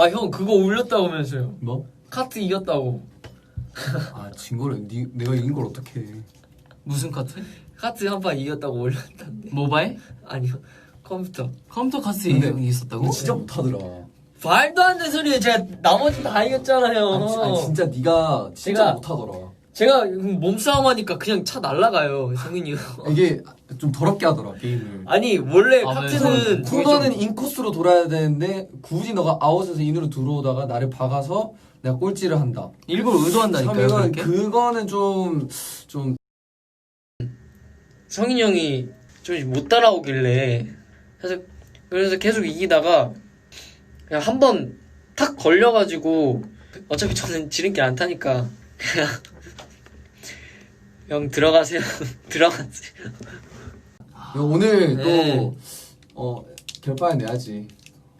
아 형 그거 올렸다고면서요. 뭐? 카트 이겼다고. 아 진 거를 니, 내가 이긴 걸 어떻게 해 무슨 카트? 카트 한 판 이겼다고 올렸던데. 모바일? 아니요 컴퓨터. 컴퓨터 카트 근데 이겼었다고? 너 진짜 못하더라 말도 안 되는 소리에 제가 나머지 다 이겼잖아요. 아니, 아니 진짜 네가 진짜 제가- 못하더라 제가 몸싸움 하니까 그냥 차 날라가요 성인이. 이게 좀 더럽게 하더라 게임을 아니 원래 아, 카트는 코너는 인코스로 돌아야 되는데 굳이 너가 아웃에서 인으로 들어오다가 나를 박아서 내가 꼴찌를 한다 일부러 의도한다니까요 그렇게? 그거는 좀 좀 성인이 형이 좀 못 따라오길래 그래서 그래서 계속 이기다가 그냥 한 번 탁 걸려가지고 어차피 저는 지름길 안 타니까 그냥 형 들어가세요 들어가세요 오늘 네. 또 어, 결판 내야지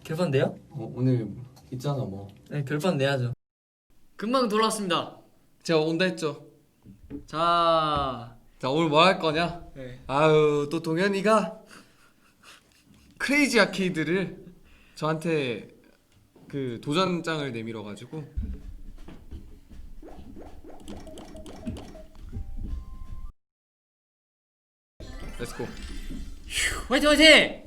결판돼요? 어, 오늘 있잖아 뭐 네 결판 내야죠 금방 돌아왔습니다 제가 온다 했죠. 자 자 오늘 뭐 할 거냐? 네. 아유 또 동현이가 크레이지 아케이드를 저한테 그 도전장을 내밀어 가지고 렛츠고 화이팅 화이팅!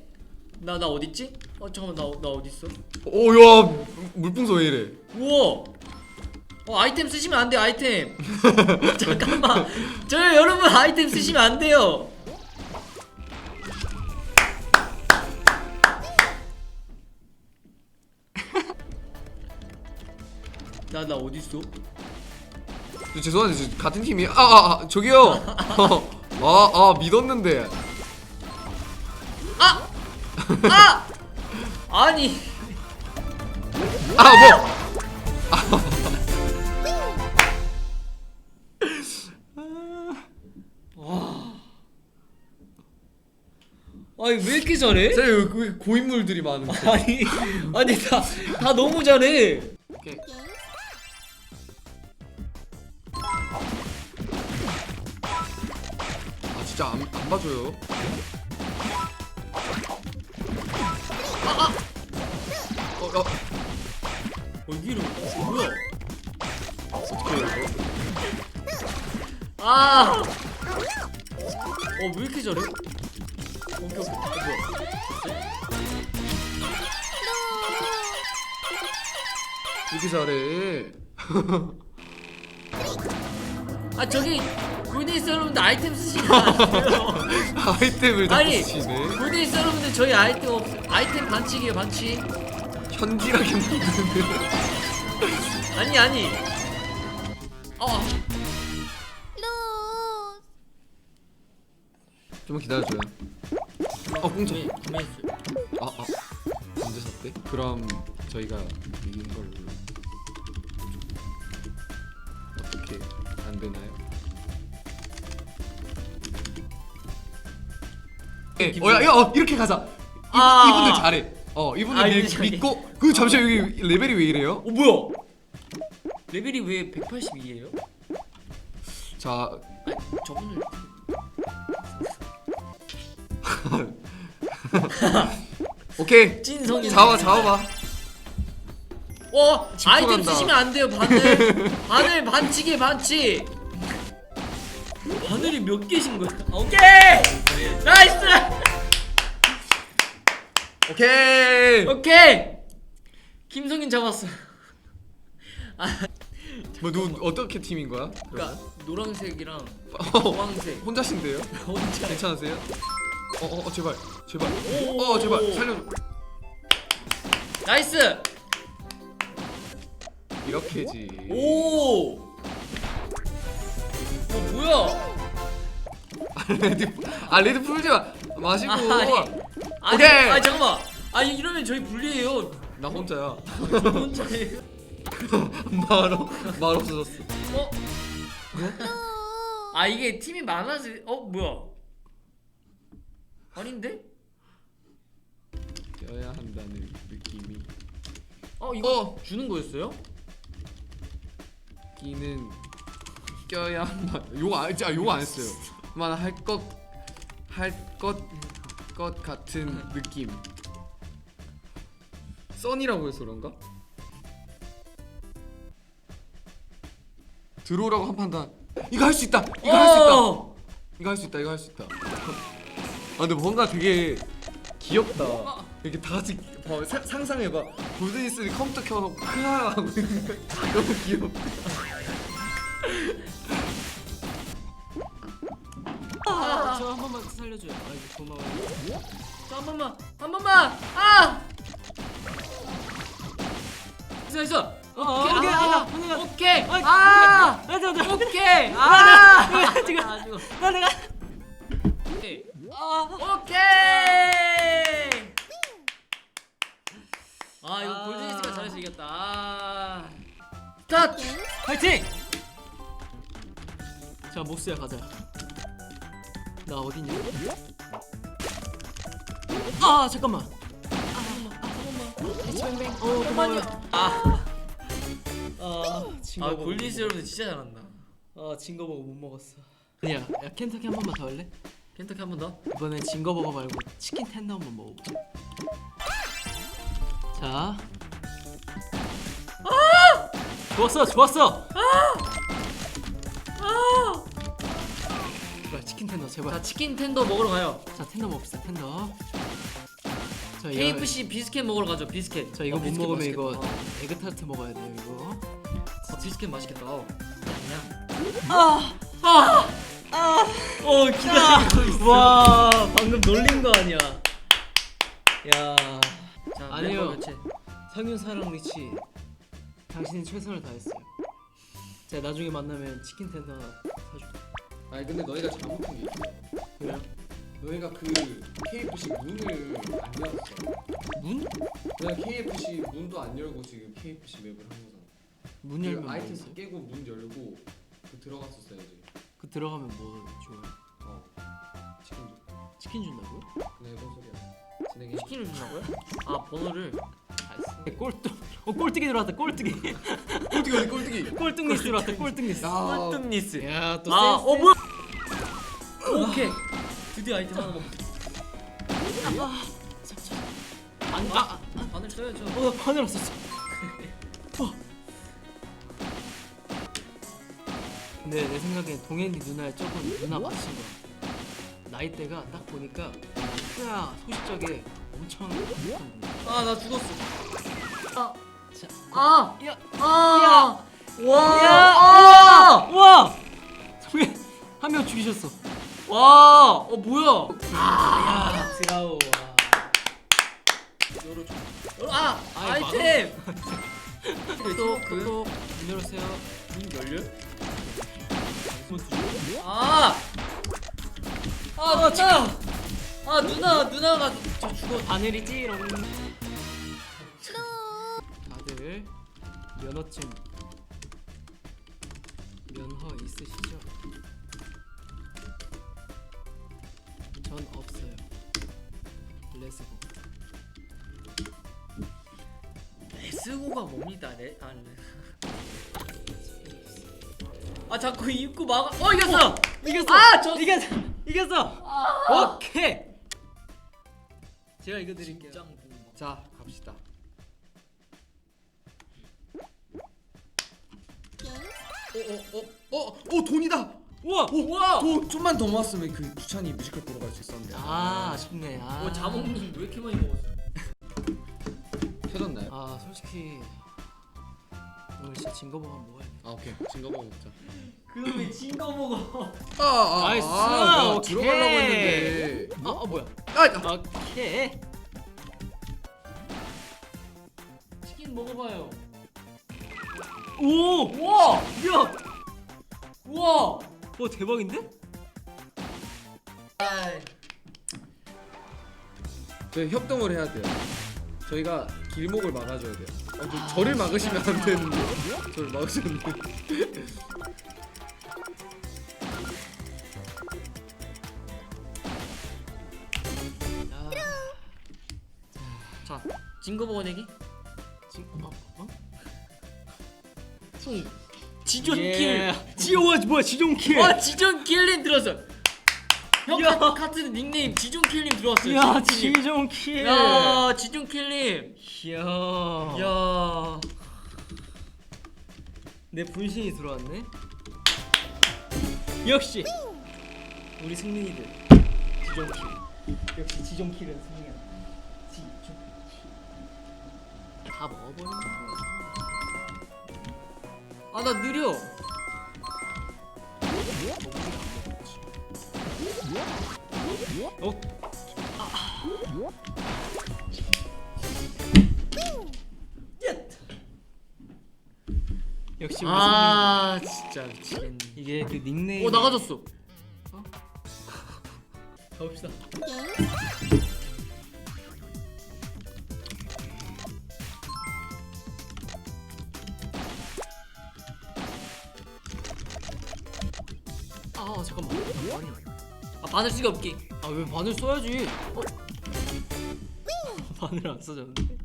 나 나 어딨지? 어 잠깐만 나, 나 어딨어? 오야 물풍선 왜 이래 우와 어 아이템 쓰시면 안 돼요 아이템 잠깐만 저 여러분 아이템 쓰시면 안 돼요 나 나 어딨어? 저 죄송한데 저 같은 팀이 아아 아, 저기요 아 아 믿었는데 아! 아니 아 뭐 아니 왜 이렇게 잘해? 쟤왜 고인물들이 많은데 아니 아니 다, 다 너무 잘해 오케이. 안, 안 봐줘요 어, 어, 여기로 뭐야 어떻게 해요 이거? 아! 어, 왜 이렇게 잘해? 오케이. 어, 뭐야. 이렇게 잘해 아, 저기, 골드니스 여러분들 아이템 쓰시면 안 돼요. 아이템을 다 아니, 쓰시네 골드니스 여러분들 저희 아이템 없, 아이템 반칙이에요, 반칙. 현질하게 만드는 아니, 아니. 아, 좀만 기다려줘요 어 가만히, 가만히 있어요. 아, 아. 언제 샀대? 그럼 저희가 이긴 걸로 어떻게 안 되나요? 예, 어, 야, 야, 어, 이렇게 가자. 이, 아. 이분들 잘해. 어, 이분들 아, 믿, 이분들 잘해. 믿고. 그 잠시만 여기 레벨이 왜 이래요? 어, 뭐야? 레벨이 왜 182예요? 자, 저분을. 오케이. 찐성이. 잡아, 잡아봐. 어, 아이템 집중한다. 쓰시면 안 돼요, 바늘. 바늘 반칙이에요, 반칙. 바늘이 몇 개신 거야? 오케이! 오케이. 오케이! 김성인 잡았어. 뭐누 어떻게 팀인 거야? 그러니까 노란색이랑 어, 주황색 혼자신데요? 혼자. 괜찮으세요? 어, 어, 어 제발, 제발. 오. 어, 제발 살려줘. 나이스! 이렇게지. 오! 어 뭐야? 레드 아 레드 풀지 마 마시고 아, 아니, 아니, 오케이. 아니 잠깐만. 아니 이러면 저희 불리해요. 나 혼자야 저 혼자예요. 말말 없어졌어 어? 아 이게 팀이 많아서 어 뭐야? 아닌데? 껴야 한다는 느낌이 어 이거 어. 주는 거였어요? 끼는 껴야 한다 요거 안 진짜 요거 안 했어요 만 할 것 할 것 것 같은 느낌. 썬이라고 해서 그런가? 들어오라고 한 판단. 이거 할 수 있다. 이거 할수 어! 있다. 이거 할 수 있다. 이거 할 수 있다. 아 근데 뭔가 되게 귀엽다. 이렇게 다 같이 봐, 사- 상상해봐. 골든이스 컴퓨터 켜놓고 크하라고 너무 귀엽다. 아, 저 한 번만 살려줘요. 아이고 고마워요. 저한 번만, 한 번만. 아! 있어 있어. 오케이, 오케이, 아, 아, 오케이. 오케이. 아, 아, 아, 저, 저, 오케이. 아, 지금 아. 나 내가 오케이. 아, 오케이. 아, 이거 아. 골든이스가 잘해서 이겼다. 아. 스타트. 파이팅! 자, 모스야 가자. 나 어디냐? 아, 잠깐만. 어, 잠깐만요. 아, 아, 진거 아 보고. 여러분들 진짜 잘한다. 아, 진거 보고 못 먹었어. 아니야, 야 켄터키 한 번만 더 할래? 켄터키 한 번 더. 이번엔 진거 버거 말고 치킨 텐더 한번 먹어보자. 자. 좋았어, 좋았어. 제발 치킨 텐더 제발. 자, 치킨 텐더 먹으러 가요. 자 텐더 먹읍시다 텐더. 자 이거 KFC 비스켓 먹으러 가죠. 비스켓. 자 이거 어, 못 비스켓 먹으면 맛있겠다. 이거 어. 에그 타르트 먹어야 돼요 이거. 어, 비스켓 맛있겠다. 어. 그냥. 아, 아, 아, 어 기다리고 있어. 와 방금 놀린 거 아니야? 야, 자, 아니요. 멤버 교체. 상윤 사랑 리치, 당신이 최선을 다했어요. 자 나중에 만나면 치킨 텐더 하나. 아니 근데 너희가 잘못한 게 있어. 그래요? 너희가 그 KFC 문을 안 열었어. 문? 그냥 KFC 문도 안 열고 지금 KFC 맵을 한 거잖아. 문그 열면 뭐 아이템? 다 깨고 문 열고 그 들어갔었어야지. 그 들어가면 뭐 줘요? 어. 치킨 줘. 치킨 준다고요? 그냥 해본 소리야. 진행해. 치킨을 준다고요? 아 번호를. 꼴뚜 어 꼴뚜기 들어왔다 꼴뚜기 꼴뚜기 어디 꼴뚜기. 꼴뚜기스 들어왔다 꼴뚜기스 야. 꼴등니스. 야또 아, 어? 오케이. 드디어 아이템 하나 먹. 아니 아, 아, 바늘 써야죠. 어, 나 바늘 없었어. 어. 근데 내 생각엔 동현이 누나의 조금 누나 맞힌 거야. 나이대가 딱 보니까 끄야 소시적에 엄청 아나 죽었어. 아, 자, 아, 야, 아, 와, 야, 아, 와, 동현 한 명 죽이셨어. 와, 어 뭐야? 아, 야, 드라우. 열어줘. 열어, 아, 아이, 아이템. 또, 그, 문 열으세요. 문 열려? 아, 아 누나, 아 누나, 누나가 저 죽어. 바늘이지 이런. 다들 면허증 면허 있으시죠? 전 없어요. 레스고. 레스고가 뭡니다, 레, 아, 레. 아 자꾸 입구 막아. 어 이겼어. 이겼어. 아, 저- 이겼어. 이겼어. 오케이. 제가 이거 드릴게요. 자 갑시다. 어어어어어 어, 돈이다. 우와. 우와. 돈 좀만 더 모았으면 그 주찬이 뮤지컬 보러 갈 수 있었는데. 아, 아쉽네. 아. 어 자몽님 왜 이렇게 많이 먹었어? 펴졌나요? 아, 솔직히 오늘 진짜 진거보가 먹어야 돼. 아 오케이 진거 먹어 먹자. 그놈의 진거 먹어. 아, 아, 나이스. 아, 내가 오케이. 들어가려고 했는데. 아, 어 뭐야? 아, 아, 오케이. 치킨 먹어봐요. 오! 우와, 야! 우와. 와 대박인데? 저희 협동을 해야 돼요. 저희가 길목을 막아줘야 돼요. 어, 저, 저를 막으시면 안 되는데. 저를 막으셨는데. 야. 자, 진거 먹어 내기. 진 어? 어? 지존킬. 예. 지오 뭐야 지존킬. 와 지존 킬님 들었어. 형 야. 카- 카트 닉네임 지존 킬님 들어왔어요. 야 지존 킬님. 지존킬. 야 지존 킬님. 야. 야. 내 분신이 들어왔네. 역시 우리 승민이들 지존킬. 역시 지존킬은 승리야. 지존킬. 다 먹어버린다. 아 나 느려. 어? 역시 우리 아 진짜 미치겠네. 이게 그 닉네임. 오 나가졌어. 가봅시다. 잠깐만. 아 바늘 쓰기 없기. 아 왜 바늘 써야지? 어? 바늘 안 써졌는데?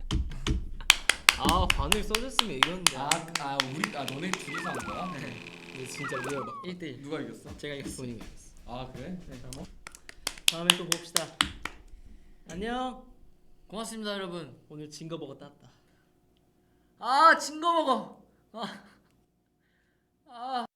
아 바늘 써줬으면 이겼는데. 아, 아 우리 아 너네 둘이서 한 거야? 근데 진짜 막 1대1 누가 이겼어? 제가 이겼어. 본인이 이겼어. 아 그래? 다음에 또 봅시다. 안녕. 고맙습니다 여러분. 오늘 진거 먹어 땄다. 아진거 먹어. 아